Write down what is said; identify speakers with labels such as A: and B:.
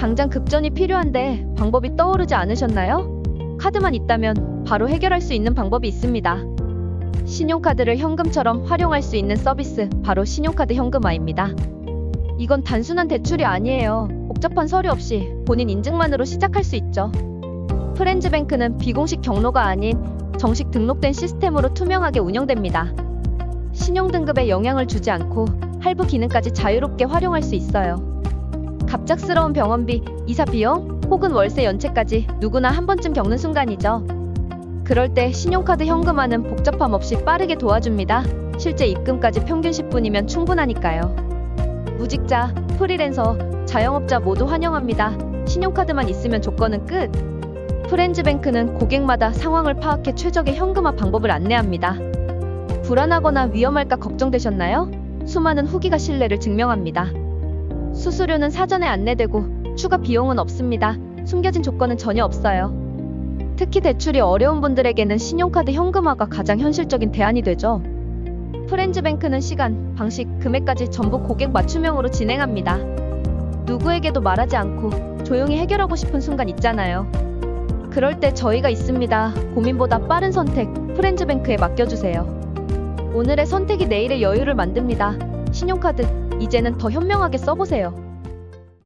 A: 당장 급전이 필요한데 방법이 떠오르지 않으셨나요? 카드만 있다면 바로 해결할 수 있는 방법이 있습니다. 신용카드를 현금처럼 활용할 수 있는 서비스, 바로 신용카드 현금화입니다. 이건 단순한 대출이 아니에요. 복잡한 서류 없이 본인 인증만으로 시작할 수 있죠. 프렌즈뱅크는 비공식 경로가 아닌 정식 등록된 시스템으로 투명하게 운영됩니다. 신용등급에 영향을 주지 않고 할부 기능까지 자유롭게 활용할 수 있어요. 갑작스러운 병원비, 이사 비용, 혹은 월세 연체까지 누구나 한 번쯤 겪는 순간이죠. 그럴 때 신용카드 현금화는 복잡함 없이 빠르게 도와줍니다. 실제 입금까지 평균 10분이면 충분하니까요. 무직자, 프리랜서, 자영업자 모두 환영합니다. 신용카드만 있으면 조건은 끝. 프렌즈뱅크는 고객마다 상황을 파악해 최적의 현금화 방법을 안내합니다. 불안하거나 위험할까 걱정되셨나요? 수많은 후기가 신뢰를 증명합니다. 수수료는 사전에 안내되고 추가 비용은 없습니다. 숨겨진 조건은 전혀 없어요. 특히 대출이 어려운 분들에게는 신용카드 현금화가 가장 현실적인 대안이 되죠. 프렌즈뱅크는 시간, 방식, 금액까지 전부 고객 맞춤형으로 진행합니다. 누구에게도 말하지 않고 조용히 해결하고 싶은 순간 있잖아요. 그럴 때 저희가 있습니다. 고민보다 빠른 선택, 프렌즈뱅크에 맡겨주세요. 오늘의 선택이 내일의 여유를 만듭니다. 신용카드, 이제는 더 현명하게 써보세요.